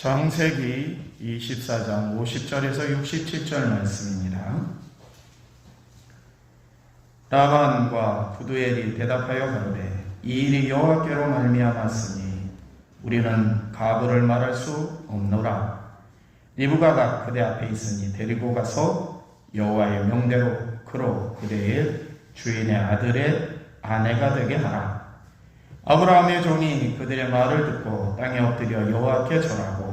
창세기 24장 50절에서 67절 말씀입니다. 라반과 부두엘이 대답하여 가로되 이 일이 여호와께로 말미암았으니 우리는 가부를 말할 수 없노라. 리브가가 그대 앞에 있으니 데리고 가서 여호와의 명대로 그로 그대의 주인의 아들의 아내가 되게 하라. 아브라함의 종이 그들의 말을 듣고 땅에 엎드려 여호와께 절하고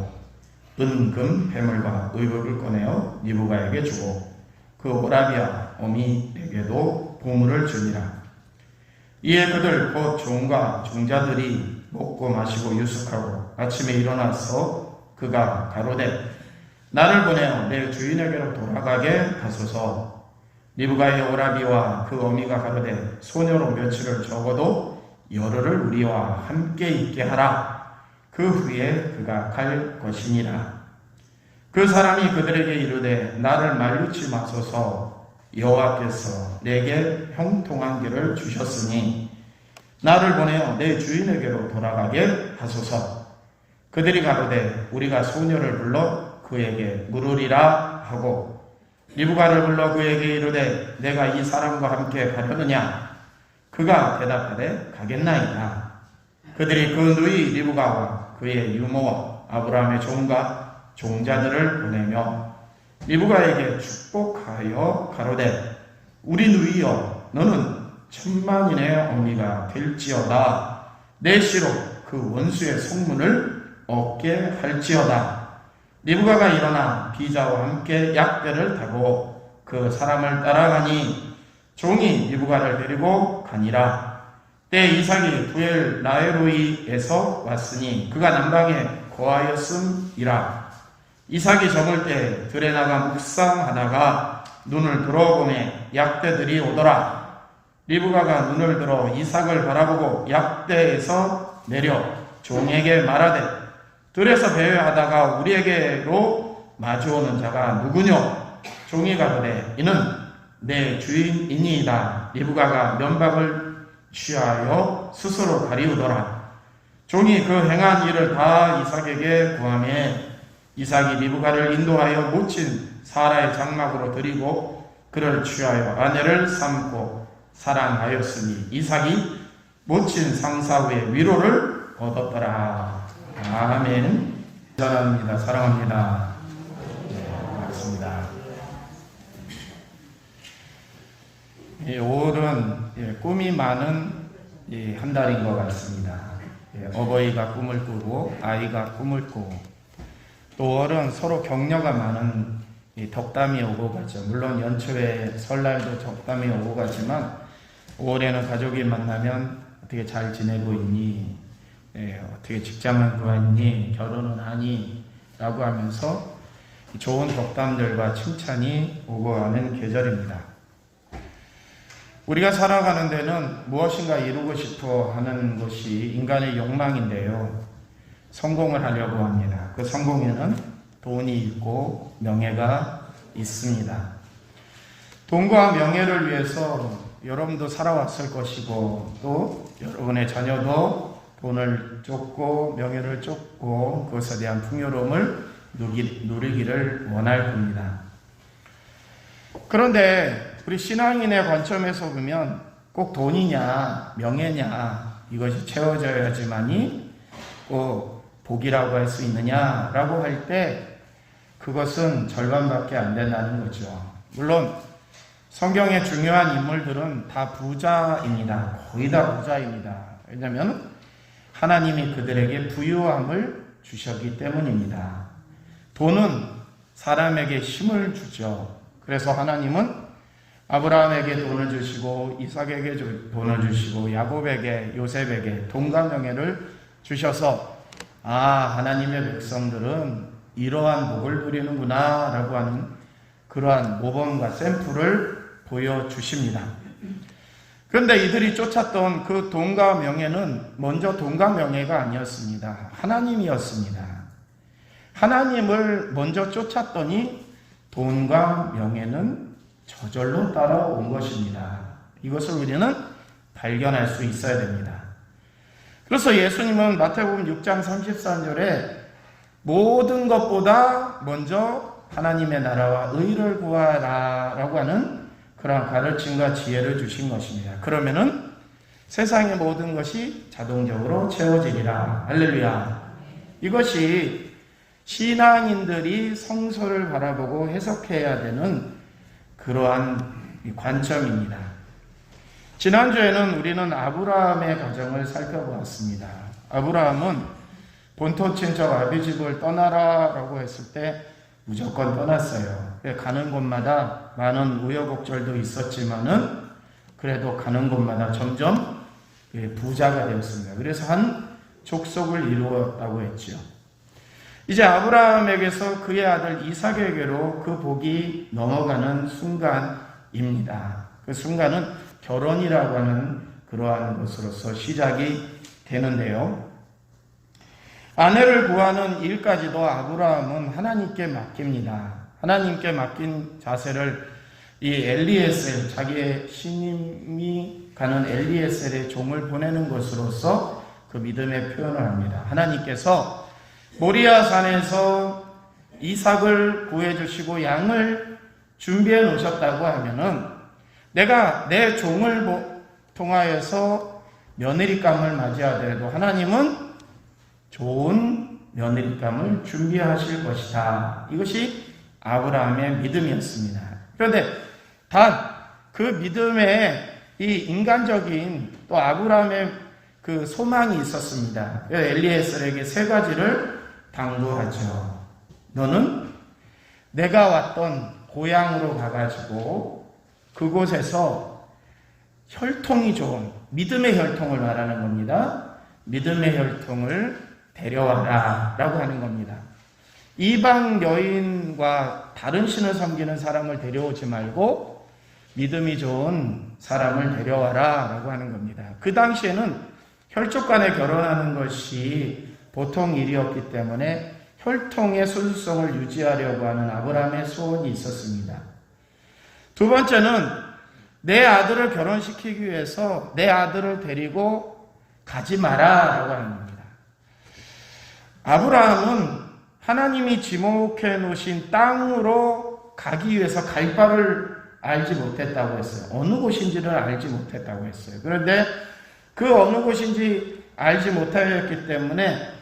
은 금 배물과 의복을 꺼내어 리브가에게 주고 그 오라비아 어미에게도 보물을 주니라. 이에 그들 곧 종과 종자들이 먹고 마시고 유숙하고 아침에 일어나서 그가 가로되 나를 보내어 내 주인에게로 돌아가게 하소서 리브가의 오라비와 그 어미가 가로되 소녀로 며칠을 적어도 열흘을 우리와 함께 있게 하라 그 후에 그가 갈 것이니라. 그 사람이 그들에게 이르되 나를 말리지 마소서. 여호와께서 내게 형통한 길을 주셨으니 나를 보내어 내 주인에게로 돌아가게 하소서. 그들이 가로되 우리가 소녀를 불러 그에게 물으리라 하고 리브가를 불러 그에게 이르되 내가 이 사람과 함께 가려느냐? 그가 대답하되 가겠나이다 그들이 그 누이 리브가와 그의 유모와 아브라함의 종과 종자들을 보내며 리브가에게 축복하여 가로되 우리 누이여 너는 천만인의 어미가 될지어다. 내 시로 그 원수의 성문을 얻게 할지어다. 리브가가 일어나 비자와 함께 약대를 타고 그 사람을 따라가니 종이 리브가를 데리고 가니라 때 이삭이 부엘 라에로이에서 왔으니 그가 남방에 거하였음이라 이삭이 저물 때 들에 나가 묵상하다가 눈을 들어보매 약대들이 오더라. 리브가가 눈을 들어 이삭을 바라보고 약대에서 내려 종에게 말하되 들에서 배회하다가 우리에게로 마주오는 자가 누구뇨? 종이 가로되 이는 내 주인이니이다. 리브가가 면박을 취하여 스스로 가리우더라. 종이 그 행한 일을 다 이삭에게 구하며 이삭이 리브가를 인도하여 모친 사라의 장막으로 들이고 그를 취하여 아내를 삼고 사랑하였으니 이삭이 모친 상사의 위로를 얻었더라. 아멘. 사랑합니다. 사랑합니다. 네, 맞습니다. 예, 5월은 예, 꿈이 많은 예, 한 달인 것 같습니다. 예, 어버이가 꿈을 꾸고 아이가 꿈을 꾸고 또 5월은 서로 격려가 많은 이 덕담이 오고 가죠. 물론 연초에 설날도 덕담이 오고 가지만 5월에는 가족이 만나면 어떻게 잘 지내고 있니? 예, 어떻게 직장을 구했니? 결혼은 하니? 라고 하면서 좋은 덕담들과 칭찬이 오고 가는 계절입니다. 우리가 살아가는 데는 무엇인가 이루고 싶어 하는 것이 인간의 욕망인데요. 성공을 하려고 합니다. 그 성공에는 돈이 있고 명예가 있습니다. 돈과 명예를 위해서 여러분도 살아왔을 것이고 또 여러분의 자녀도 돈을 쫓고 명예를 쫓고 그것에 대한 풍요로움을 누리기를 원할 겁니다. 그런데 우리 신앙인의 관점에서 보면 꼭 돈이냐 명예냐 이것이 채워져야지만이 꼭 복이라고 할 수 있느냐라고 할 때 그것은 절반밖에 안 된다는 거죠. 물론 성경의 중요한 인물들은 다 부자입니다. 거의 다 부자입니다. 왜냐하면 하나님이 그들에게 부유함을 주셨기 때문입니다. 돈은 사람에게 힘을 주죠. 그래서 하나님은 아브라함에게 돈을 주시고 이삭에게 돈을 주시고 야곱에게 요셉에게 돈과 명예를 주셔서 아 하나님의 백성들은 이러한 복을 누리는구나 라고 하는 그러한 모범과 샘플을 보여주십니다. 그런데 이들이 쫓았던 그 돈과 명예는 먼저 돈과 명예가 아니었습니다. 하나님이었습니다. 하나님을 먼저 쫓았더니 돈과 명예는 저절로 따라온 것입니다. 이것을 우리는 발견할 수 있어야 됩니다. 그래서 예수님은 마태복음 6장 33절에 모든 것보다 먼저 하나님의 나라와 의를 구하라라고 하는 그러한 가르침과 지혜를 주신 것입니다. 그러면은 세상의 모든 것이 자동적으로 채워지리라. 할렐루야. 이것이 신앙인들이 성서를 바라보고 해석해야 되는 그러한 관점입니다. 지난주에는 우리는 아브라함의 가정을 살펴보았습니다. 아브라함은 본토 친척 아비집을 떠나라라고 했을 때 무조건 떠났어요. 가는 곳마다 많은 우여곡절도 있었지만은 그래도 가는 곳마다 점점 부자가 되었습니다. 그래서 한 족속을 이루었다고 했지요. 이제 아브라함에게서 그의 아들 이삭에게로 그 복이 넘어가는 순간입니다. 그 순간은 결혼이라고 하는 그러한 것으로서 시작이 되는데요. 아내를 구하는 일까지도 아브라함은 하나님께 맡깁니다. 하나님께 맡긴 자세를 이 엘리에셀, 자기의 신임이 가는 엘리에셀의 종을 보내는 것으로서 그 믿음의 표현을 합니다. 하나님께서 모리아 산에서 이삭을 구해주시고 양을 준비해 놓으셨다고 하면은 내가 내 종을 통하여서 며느리감을 맞이하더라도 하나님은 좋은 며느리감을 준비하실 것이다. 이것이 아브라함의 믿음이었습니다. 그런데 단 그 믿음에 이 인간적인 또 아브라함의 그 소망이 있었습니다. 엘리에셀에게 세 가지를 당부하죠. 너는 내가 왔던 고향으로 가가지고 그곳에서 혈통이 좋은 믿음의 혈통을 말하는 겁니다. 믿음의 혈통을 데려와라 라고 하는 겁니다. 이방 여인과 다른 신을 섬기는 사람을 데려오지 말고 믿음이 좋은 사람을 데려와라 라고 하는 겁니다. 그 당시에는 혈족 간에 결혼하는 것이 보통 일이었기 때문에 혈통의 순수성을 유지하려고 하는 아브라함의 소원이 있었습니다. 두 번째는 내 아들을 결혼시키기 위해서 내 아들을 데리고 가지 마라 라고 하는 겁니다. 아브라함은 하나님이 지목해 놓으신 땅으로 가기 위해서 갈 바를 알지 못했다고 했어요. 어느 곳인지를 알지 못했다고 했어요. 그런데 그 어느 곳인지 알지 못하였기 때문에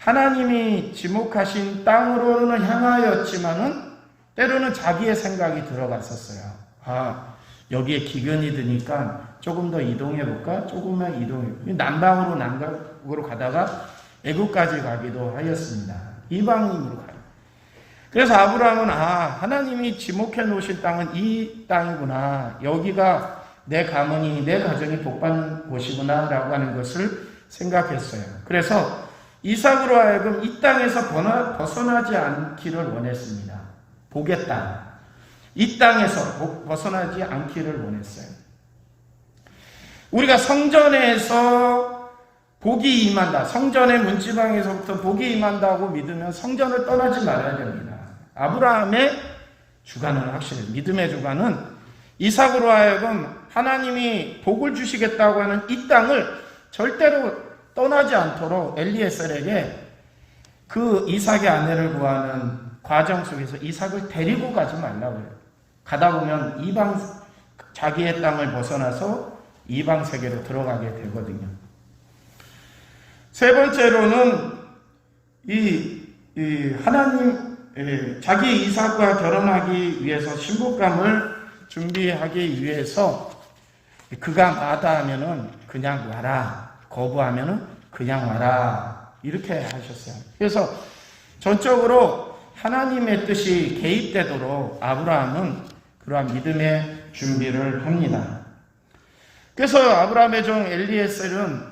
하나님이 지목하신 땅으로는 향하였지만은 때로는 자기의 생각이 들어갔었어요. 아, 여기에 기근이 드니까 조금 더 이동해 볼까? 조금만 이동해. 남방으로 남쪽으로 가다가 애국까지 가기도 하였습니다. 이방인으로 가요. 그래서 아브라함은 아 하나님이 지목해 놓으신 땅은 이 땅이구나. 여기가 내 가문이 내 가정이 복받는 곳이구나라고 하는 것을 생각했어요. 그래서 이삭으로 하여금 이 땅에서 벗어나지 않기를 원했습니다. 보겠다. 이 땅에서 벗어나지 않기를 원했어요. 우리가 성전에서 복이 임한다. 성전의 문지방에서부터 복이 임한다고 믿으면 성전을 떠나지 말아야 됩니다. 아브라함의 주관은 확실해요. 믿음의 주관은 이삭으로 하여금 하나님이 복을 주시겠다고 하는 이 땅을 절대로 떠나지 않도록 엘리에셀에게 그 이삭의 아내를 구하는 과정 속에서 이삭을 데리고 가지 말라고 해요. 가다 보면 이방 자기의 땅을 벗어나서 이방 세계로 들어가게 되거든요. 세 번째로는 이, 이 하나님 자기 이삭과 결혼하기 위해서 신부감을 준비하기 위해서 그가 마다하면은 그냥 와라 거부하면은 그냥 와라 이렇게 하셨어요. 그래서 전적으로 하나님의 뜻이 개입되도록 아브라함은 그러한 믿음의 준비를 합니다. 그래서 아브라함의 종 엘리에셀은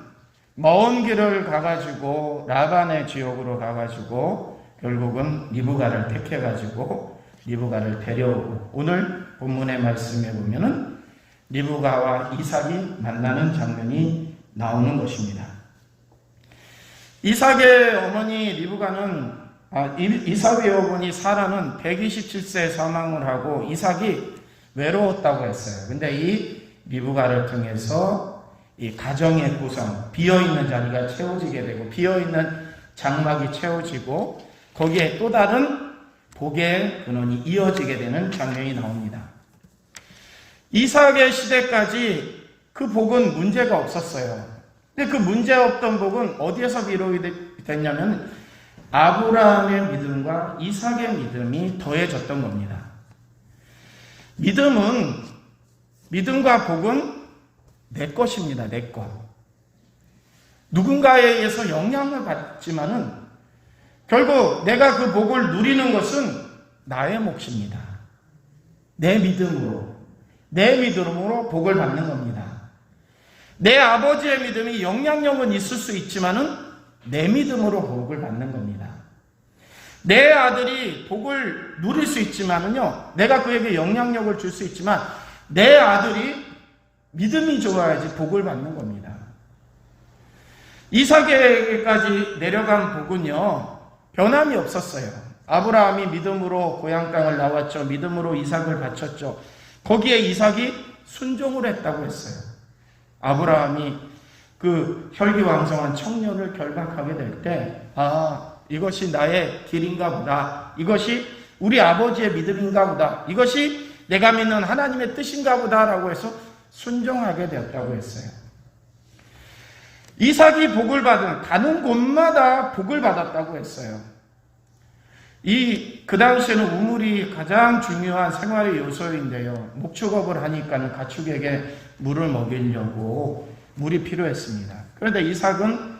먼 길을 가가지고 라반의 지역으로 가가지고 결국은 리브가를 택해가지고 리브가를 데려오고 오늘 본문의 말씀에 보면은 리브가와 이삭이 만나는 장면이 나오는 것입니다. 이삭의 어머니 리브가는 아, 이삭의 어머니 사라는 127세 사망을 하고 이삭이 외로웠다고 했어요. 근데 이 리브가를 통해서 이 가정의 구성, 비어 있는 자리가 채워지게 되고 비어 있는 장막이 채워지고 거기에 또 다른 복의 근원이 이어지게 되는 장면이 나옵니다. 이삭의 시대까지 그 복은 문제가 없었어요. 근데 그 문제 없던 복은 어디에서 비롯이 됐냐면 아브라함의 믿음과 이삭의 믿음이 더해졌던 겁니다. 믿음은 믿음과 복은 내 것입니다. 내 것. 누군가에 의해서 영향을 받지만은 결국 내가 그 복을 누리는 것은 나의 몫입니다. 내 믿음으로, 내 믿음으로 복을 받는 겁니다. 내 아버지의 믿음이 영향력은 있을 수 있지만은 내 믿음으로 복을 받는 겁니다. 내 아들이 복을 누릴 수 있지만은요, 내가 그에게 영향력을 줄 수 있지만 내 아들이 믿음이 좋아야지 복을 받는 겁니다. 이삭에게까지 내려간 복은요, 변함이 없었어요. 아브라함이 믿음으로 고향 땅을 나왔죠. 믿음으로 이삭을 바쳤죠. 거기에 이삭이 순종을 했다고 했어요. 아브라함이 그 혈기왕성한 청년을 결박하게 될 때, 아, 이것이 나의 길인가 보다. 이것이 우리 아버지의 믿음인가 보다. 이것이 내가 믿는 하나님의 뜻인가 보다라고 해서 순종하게 되었다고 했어요. 이삭이 복을 받은 가는 곳마다 복을 받았다고 했어요. 이 그 당시에는 우물이 가장 중요한 생활의 요소인데요. 목축업을 하니까는 가축에게 물을 먹이려고 물이 필요했습니다. 그런데 이삭은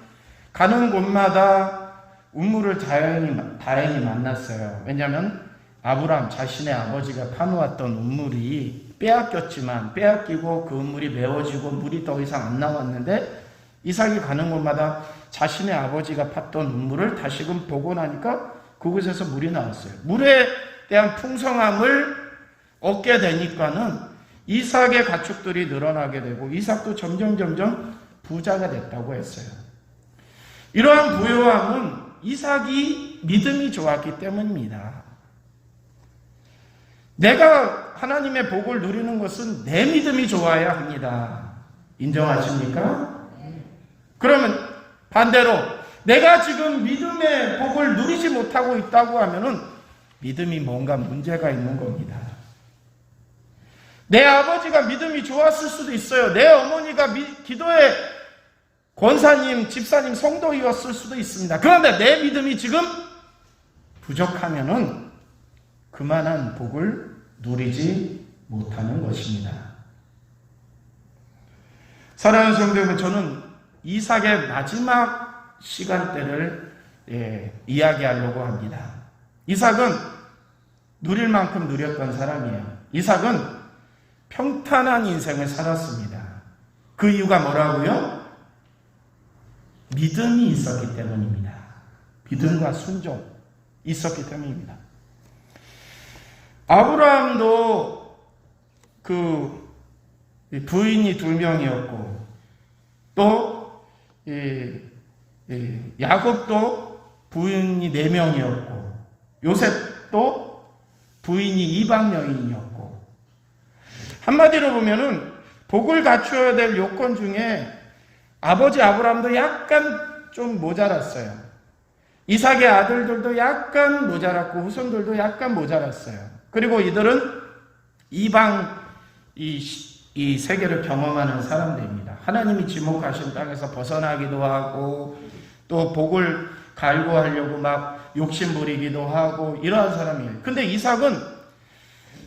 가는 곳마다 우물을 다행히, 다행히 만났어요. 왜냐하면 아브라함 자신의 아버지가 파놓았던 우물이 빼앗겼지만 빼앗기고 그 우물이 메워지고 물이 더 이상 안 나왔는데 이삭이 가는 곳마다 자신의 아버지가 팠던 우물을 다시금 보고 나니까 그곳에서 물이 나왔어요. 물에 대한 풍성함을 얻게 되니까는 이삭의 가축들이 늘어나게 되고 이삭도 점점 점점 부자가 됐다고 했어요. 이러한 부요함은 이삭이 믿음이 좋았기 때문입니다. 내가 하나님의 복을 누리는 것은 내 믿음이 좋아야 합니다. 인정하십니까? 그러면 반대로 내가 지금 믿음의 복을 누리지 못하고 있다고 하면은 믿음이 뭔가 문제가 있는 겁니다. 내 아버지가 믿음이 좋았을 수도 있어요. 내 어머니가 미, 기도의 권사님, 집사님, 성도이었을 수도 있습니다. 그런데 내 믿음이 지금 부족하면은 그만한 복을 누리지 못하는 것입니다. 사랑하는 성도 여러분, 저는 이삭의 마지막 시간대를 예, 이야기하려고 합니다. 이삭은 누릴 만큼 누렸던 사람이에요. 이삭은 평탄한 인생을 살았습니다. 그 이유가 뭐라고요? 믿음이 있었기 때문입니다. 믿음과 순종 있었기 때문입니다. 아브라함도 그 부인이 두 명이었고 또 야곱도 부인이 네 명이었고 요셉도 부인이 이방 여인이었고 한마디로 보면은 복을 갖추어야 될 요건 중에 아버지 아브라함도 약간 좀 모자랐어요. 이삭의 아들들도 약간 모자랐고 후손들도 약간 모자랐어요. 그리고 이들은 이방 이, 이 세계를 경험하는 사람들입니다. 하나님이 지목하신 땅에서 벗어나기도 하고 또 복을 갈구하려고 막 욕심 부리기도 하고 이러한 사람이에요. 근데 이삭은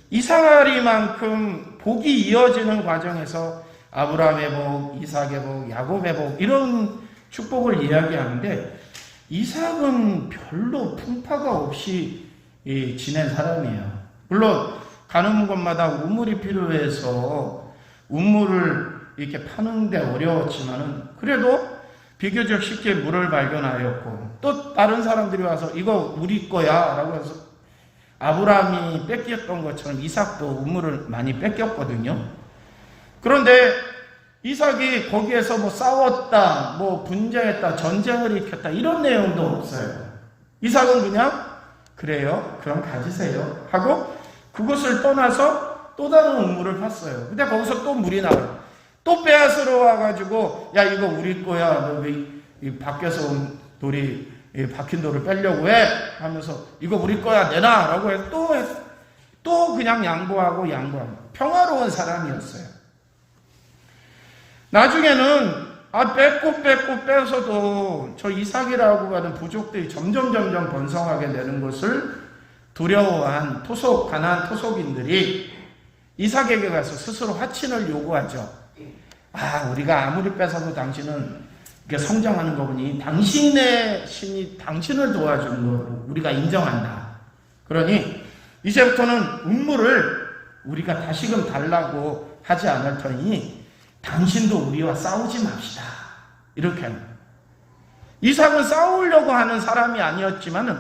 이상하리만큼 복이 이어지는 과정에서 아브라함의 복, 이삭의 복, 야곱의 복 이런 축복을 이야기하는데 이삭은 별로 풍파가 없이 지낸 사람이에요. 물론 가는 곳마다 우물이 필요해서 우물을 이렇게 파는 데 어려웠지만은 그래도 비교적 쉽게 물을 발견하였고 또 다른 사람들이 와서 이거 우리 거야 라고 해서 아브라함이 뺏겼던 것처럼 이삭도 우물을 많이 뺏겼거든요. 그런데 이삭이 거기에서 뭐 싸웠다, 뭐 분쟁했다, 전쟁을 일으켰다 이런 내용도 없어요. 이삭은 그냥 그래요. 그럼 가지세요. 하고 그곳을 떠나서 또 다른 우물을 팠어요. 근데 거기서 또 물이 나와요. 또 빼앗으러 와가지고 야 이거 우리 거야. 너 왜 밖에서 온 돌이 이 박힌 돌을 빼려고 해 하면서 이거 우리 거야 내놔라고 해또 또 그냥 양보하고 양보하고 평화로운 사람이었어요. 나중에는 아 뺏고 뺏고 빼서도 저 이삭이라고 하는 부족들이 점점 점점 번성하게 되는 것을 두려워한 토속 가난 토속인들이 이삭에게 가서 스스로 화친을 요구하죠. 아 우리가 아무리 뺏어도 당신은 성장하는 거 보니 당신의 신이 당신을 도와주는 거 우리가 인정한다. 그러니 이제부터는 음물을 우리가 다시금 달라고 하지 않을 터니 당신도 우리와 싸우지 맙시다. 이렇게 합니다. 이삭은 싸우려고 하는 사람이 아니었지만은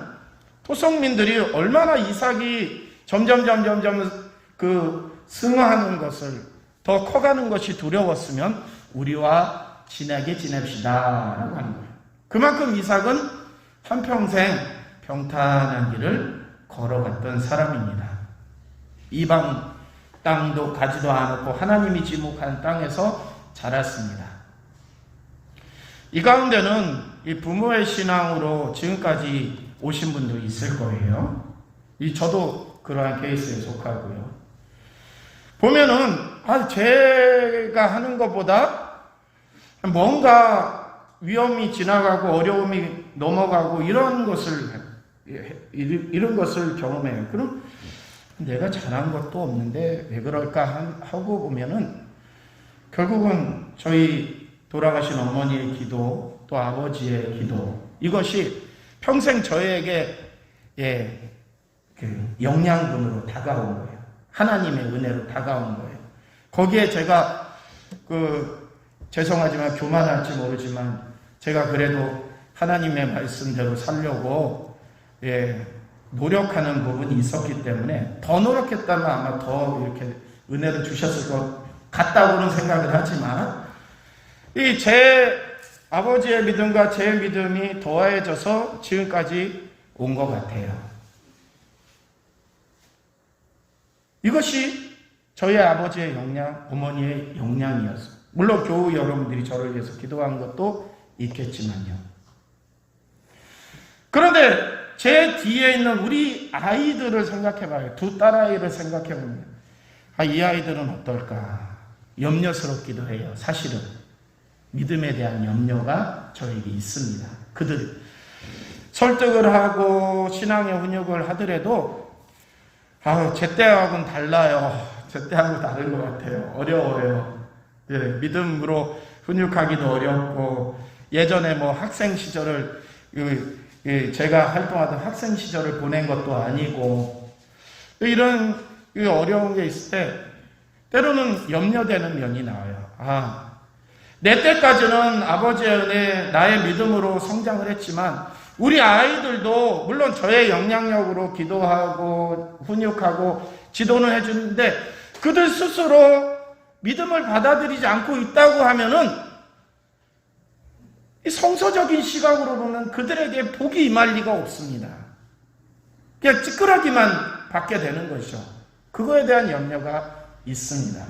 토성민들이 얼마나 이삭이 점점 점점 점 그 승화하는 것을 더 커가는 것이 두려웠으면 우리와 친하게 지냅시다 라고 하는 거예요. 그만큼 이삭은 한평생 평탄한 길을 걸어갔던 사람입니다. 이방 땅도 가지도 않았고 하나님이 지목한 땅에서 자랐습니다. 이 가운데는 이 부모의 신앙으로 지금까지 오신 분도 있을 거예요. 이 저도 그러한 케이스에 속하고요. 보면은 아 제가 하는 것보다 뭔가 위험이 지나가고 어려움이 넘어가고 이런 것을 이런 것을 경험해요. 그럼 내가 잘한 것도 없는데 왜 그럴까 하고 보면은 결국은 저희 돌아가신 어머니의 기도 또 아버지의 기도 이것이 평생 저에게 예, 그 영양분으로 다가온 거예요. 하나님의 은혜로 다가온 거예요. 거기에 제가 그 죄송하지만 교만할지 모르지만 제가 그래도 하나님의 말씀대로 살려고 예, 노력하는 부분이 있었기 때문에 더 노력했다면 아마 더 이렇게 은혜를 주셨을 것 같다고는 생각을 하지만 이 제 아버지의 믿음과 제 믿음이 더해져서 지금까지 온 것 같아요. 이것이 저희 아버지의 역량, 어머니의 역량이었어요. 물론 교우 여러분들이 저를 위해서 기도한 것도 있겠지만요. 그런데 제 뒤에 있는 우리 아이들을 생각해 봐요. 두 딸아이를 생각해 보면. 아, 이 아이들은 어떨까? 염려스럽기도 해요. 사실은. 믿음에 대한 염려가 저에게 있습니다. 그들 설득을 하고 신앙의 훈육을 하더라도 아, 제 때하고는 달라요. 제 때하고 다른 것 같아요. 어려워요. 예, 믿음으로 훈육하기도 어렵고 예전에 뭐 학생 시절을 예, 제가 활동하던 학생 시절을 보낸 것도 아니고 이런 어려운 게 있을 때 때로는 염려되는 면이 나와요. 아, 내 때까지는 아버지의 은혜, 나의 믿음으로 성장을 했지만 우리 아이들도 물론 저의 영향력으로 기도하고 훈육하고 지도는 해주는데 그들 스스로 믿음을 받아들이지 않고 있다고 하면은 이 성서적인 시각으로 보면 그들에게 복이 임할 리가 없습니다. 그냥 찌끄러기만 받게 되는 것이죠. 그거에 대한 염려가 있습니다.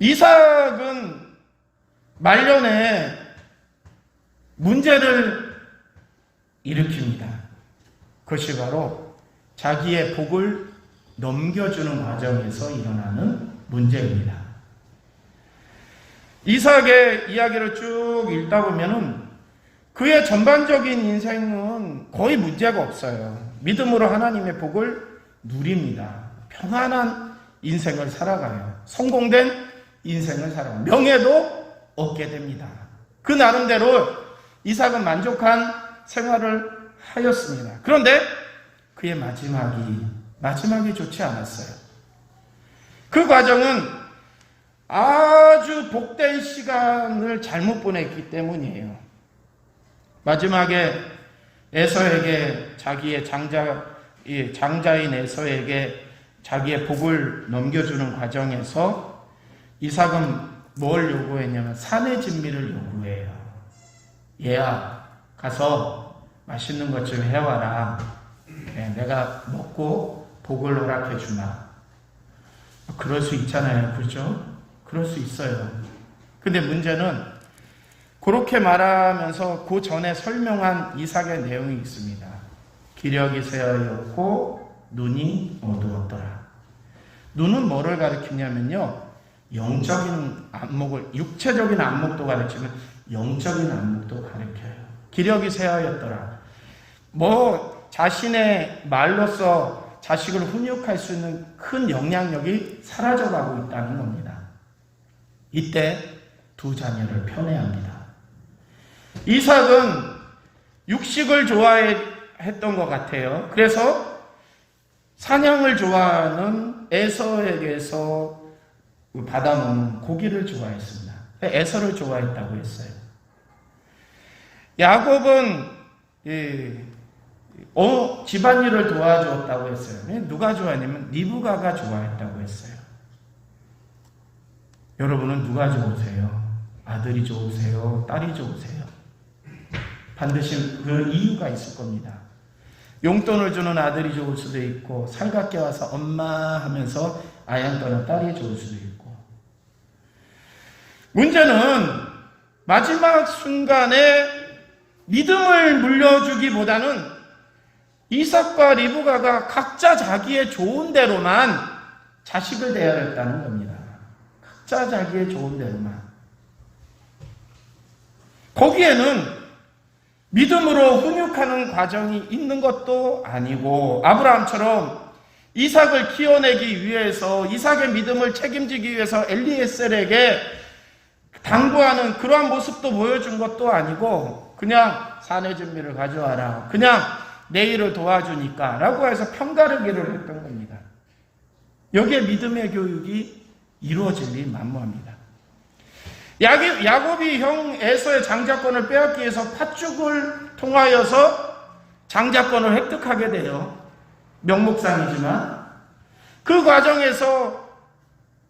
이삭은 말년에 문제를 일으킵니다. 그것이 바로 자기의 복을 넘겨주는 과정에서 일어나는 문제입니다. 이삭의 이야기를 쭉 읽다 보면은 그의 전반적인 인생은 거의 문제가 없어요. 믿음으로 하나님의 복을 누립니다. 평안한 인생을 살아가요. 성공된 인생을 살아가요. 명예도 얻게 됩니다. 그 나름대로 이삭은 만족한 생활을 하였습니다. 그런데 그의 마지막이 마지막이 좋지 않았어요. 그 과정은 아주 복된 시간을 잘못 보냈기 때문이에요. 마지막에 에서에게 자기의 장자 장자인 에서에게 자기의 복을 넘겨주는 과정에서 이삭은 뭘 요구했냐면 산의 진미를 요구해요. 얘야 가서 맛있는 것 좀 해와라. 네, 내가 먹고 복을 허락해 주마. 그럴 수 있잖아요. 그렇죠? 그럴 수 있어요. 근데 문제는 그렇게 말하면서 그 전에 설명한 이삭의 내용이 있습니다. 기력이 쇠하였고 눈이 어두웠더라. 눈은 뭐를 가리키냐면요. 영적인 안목을 육체적인 안목도 가르치면 영적인 안목도 가르쳐요. 기력이 쇠하였더라. 뭐 자신의 말로서 자식을 훈육할 수 있는 큰 영향력이 사라져가고 있다는 겁니다. 이때 두 자녀를 편애합니다. 이삭은 육식을 좋아했던 것 같아요. 그래서 사냥을 좋아하는 에서에게서 받아먹는 고기를 좋아했습니다. 에서를 좋아했다고 했어요. 야곱은 예, 어, 집안일을 도와주었다고 했어요. 누가 좋아했냐면 리브가가 좋아했다고 했어요. 여러분은 누가 좋으세요? 아들이 좋으세요? 딸이 좋으세요? 반드시 그 이유가 있을 겁니다. 용돈을 주는 아들이 좋을 수도 있고 살갑게 와서 엄마 하면서 아양 떠는 딸이 좋을 수도 있고 문제는 마지막 순간에 믿음을 물려주기보다는 이삭과 리브가가 각자 자기의 좋은 대로만 자식을 대하였다는 겁니다. 각자 자기의 좋은 대로만. 거기에는 믿음으로 훈육하는 과정이 있는 것도 아니고 아브라함처럼 이삭을 키워내기 위해서 이삭의 믿음을 책임지기 위해서 엘리에셀에게 당부하는 그러한 모습도 보여준 것도 아니고 그냥 사내 준비를 가져와라. 그냥 내 일을 도와주니까 라고 해서 편가르기를 했던 겁니다. 여기에 믿음의 교육이 이루어질 리 만무합니다. 야곱이 형 에서의 장자권을 빼앗기 위해서 팥죽을 통하여서 장자권을 획득하게 돼요. 명목상이지만 그 과정에서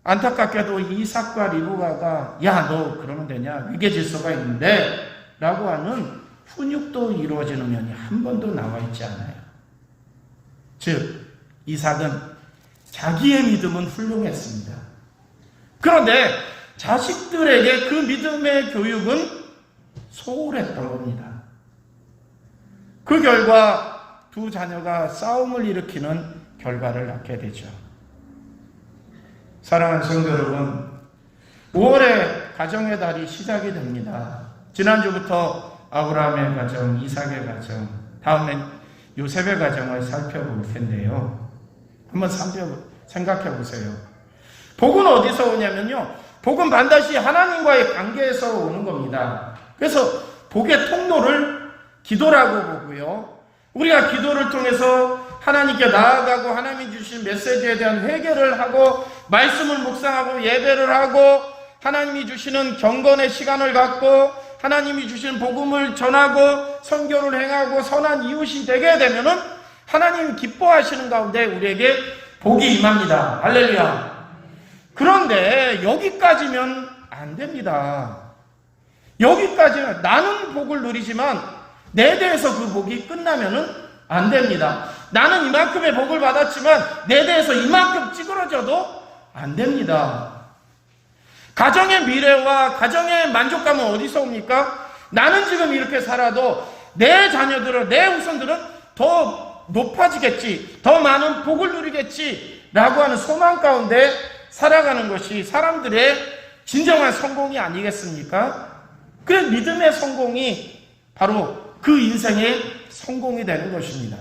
안타깝게도 이삭과 리브가가 야 너 그러면 되냐 위계 질서가 있는데 라고 하는 훈육도 이루어지는 면이 한 번도 나와 있지 않아요. 즉 이삭은 자기의 믿음은 훌륭했습니다. 그런데 자식들에게 그 믿음의 교육은 소홀했던 겁니다. 그 결과 두 자녀가 싸움을 일으키는 결과를 낳게 되죠. 사랑하는 성도 여러분, 5월에 가정의 달이 시작이 됩니다. 지난주부터 아브라함의 가정, 이삭의 가정, 다음엔 요셉의 가정을 살펴볼 텐데요. 한번 생각해 보세요. 복은 어디서 오냐면요. 복은 반드시 하나님과의 관계에서 오는 겁니다. 그래서 복의 통로를 기도라고 보고요. 우리가 기도를 통해서 하나님께 나아가고 하나님이 주신 메시지에 대한 회개를 하고 말씀을 묵상하고 예배를 하고 하나님이 주시는 경건의 시간을 갖고 하나님이 주신 복음을 전하고 선교를 행하고 선한 이웃이 되게 되면은 하나님이 기뻐하시는 가운데 우리에게 복이 임합니다. 할렐루야. 그런데 여기까지면 안 됩니다. 여기까지는 나는 복을 누리지만 내 대해서 그 복이 끝나면은 안 됩니다. 나는 이만큼의 복을 받았지만 내 대해서 이만큼 찌그러져도 안 됩니다. 가정의 미래와 가정의 만족감은 어디서 옵니까? 나는 지금 이렇게 살아도 내 자녀들은, 내 후손들은 더 높아지겠지, 더 많은 복을 누리겠지, 라고 하는 소망 가운데 살아가는 것이 사람들의 진정한 성공이 아니겠습니까? 그 믿음의 성공이 바로 그 인생의 성공이 되는 것입니다.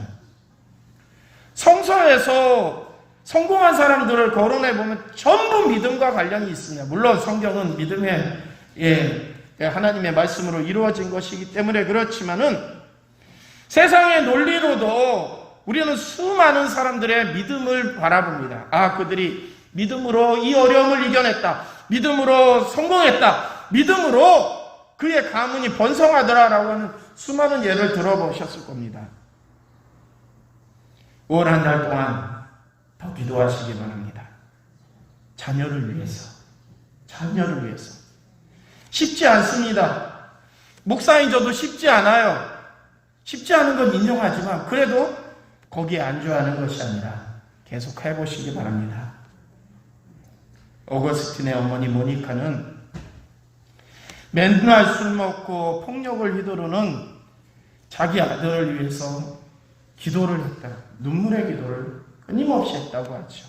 성서에서 성공한 사람들을 거론해 보면 전부 믿음과 관련이 있습니다. 물론 성경은 믿음의 예, 하나님의 말씀으로 이루어진 것이기 때문에 그렇지만은 세상의 논리로도 우리는 수많은 사람들의 믿음을 바라봅니다. 아, 그들이 믿음으로 이 어려움을 이겨냈다. 믿음으로 성공했다. 믿음으로 그의 가문이 번성하더라라고 하는 수많은 예를 들어보셨을 겁니다. 5월 한달 동안 더 기도하시기 바랍니다. 자녀를 위해서. 자녀를 위해서. 쉽지 않습니다. 목사인 저도 쉽지 않아요. 쉽지 않은 건 인정하지만 그래도 거기에 안주하는 것이 아니라 계속 해보시기 바랍니다. 오거스틴의 어머니 모니카는 맨날 술 먹고 폭력을 휘두르는 자기 아들을 위해서 기도를 했다. 눈물의 기도를 끊임없이 했다고 하죠.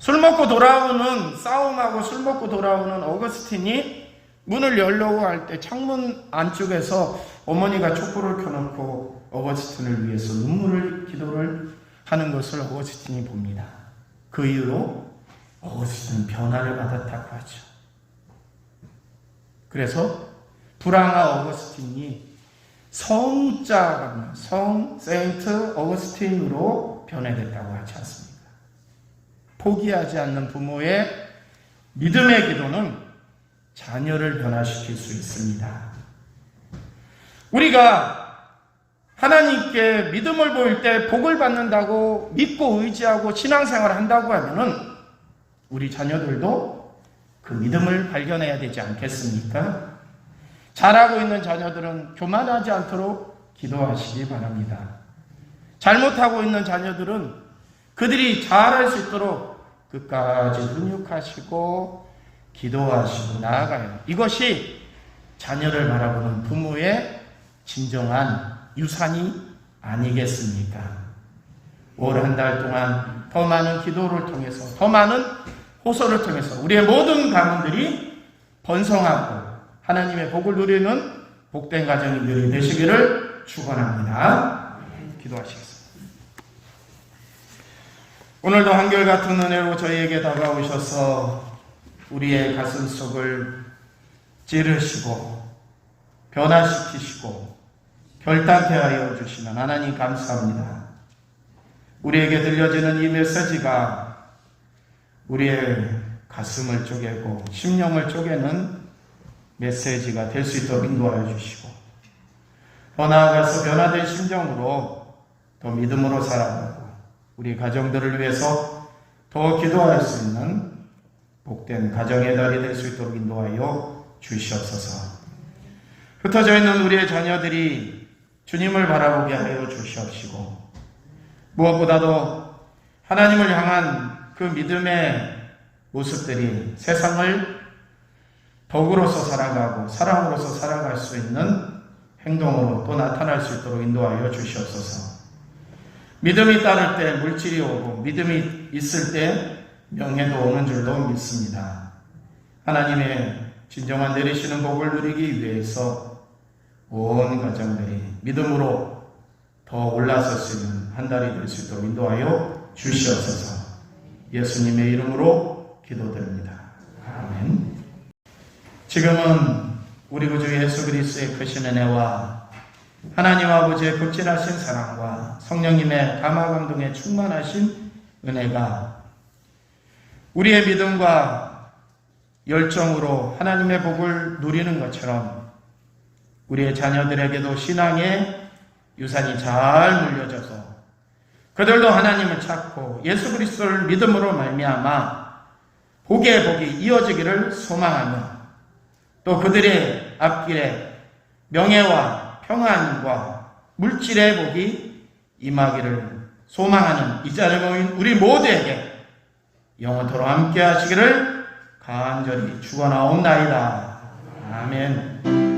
술 먹고 돌아오는 싸움하고 술 먹고 돌아오는 어거스틴이 문을 열려고 할 때 창문 안쪽에서 어머니가 촛불을 켜놓고 어거스틴을 위해서 눈물을 기도를 하는 것을 어거스틴이 봅니다. 그 이후로 어거스틴은 변화를 받았다고 하죠. 그래서 불황아 어거스틴이 성자가 성 세인트 어거스틴으로 변해됐다고 하지 않습니까? 포기하지 않는 부모의 믿음의 기도는 자녀를 변화시킬 수 있습니다. 우리가 하나님께 믿음을 보일 때 복을 받는다고 믿고 의지하고 신앙생활을 한다고 하면은 우리 자녀들도 그 믿음을 발견해야 되지 않겠습니까? 잘하고 있는 자녀들은 교만하지 않도록 기도하시기 바랍니다. 잘못하고 있는 자녀들은 그들이 잘할 수 있도록 끝까지 훈육하시고 기도하시고 나아가요. 이것이 자녀를 바라보는 부모의 진정한 유산이 아니겠습니까? 올 한 달 동안 더 많은 기도를 통해서 더 많은 호소를 통해서 우리의 모든 가문들이 번성하고 하나님의 복을 누리는 복된 가정들이 되시기를 축원합니다. 기도하시겠습니다. 오늘도 한결같은 은혜로 저희에게 다가오셔서 우리의 가슴 속을 찌르시고 변화시키시고 결단케 하여 주시는 하나님 감사합니다. 우리에게 들려지는 이 메시지가 우리의 가슴을 쪼개고 심령을 쪼개는 메시지가 될 수 있도록 인도하여 주시고 더 나아가서 변화된 심정으로 더 믿음으로 살아가고 우리 가정들을 위해서 더 기도할 수 있는 복된 가정의 달이 될 수 있도록 인도하여 주시옵소서. 흩어져 있는 우리의 자녀들이 주님을 바라보게 하여 주시옵시고 무엇보다도 하나님을 향한 그 믿음의 모습들이 세상을 덕으로서 살아가고 사랑으로서 살아갈 수 있는 행동으로 또 나타날 수 있도록 인도하여 주시옵소서. 믿음이 따를 때 물질이 오고 믿음이 있을 때 명예도 오는 줄로 믿습니다. 하나님의 진정한 내리시는 복을 누리기 위해서 온 가정들이 믿음으로 더 올라설 수 있는 한 달이 될 수 있도록 인도하여 주시옵소서. 예수님의 이름으로 기도드립니다. 아멘. 지금은 우리 구주 예수 그리스도의 크신 은혜와 하나님 아버지의 극진하신 사랑과 성령님의 감화 감동에 충만하신 은혜가 우리의 믿음과 열정으로 하나님의 복을 누리는 것처럼 우리의 자녀들에게도 신앙의 유산이 잘 물려져서 그들도 하나님을 찾고 예수 그리스도를 믿음으로 말미암아 복의 복이 이어지기를 소망하며 또 그들의 앞길에 명예와 평안과 물질의 복이 임하기를 소망하는 이 자리에 모인 우리 모두에게 영원토록 함께 하시기를 간절히 축원하옵나이다. 아멘.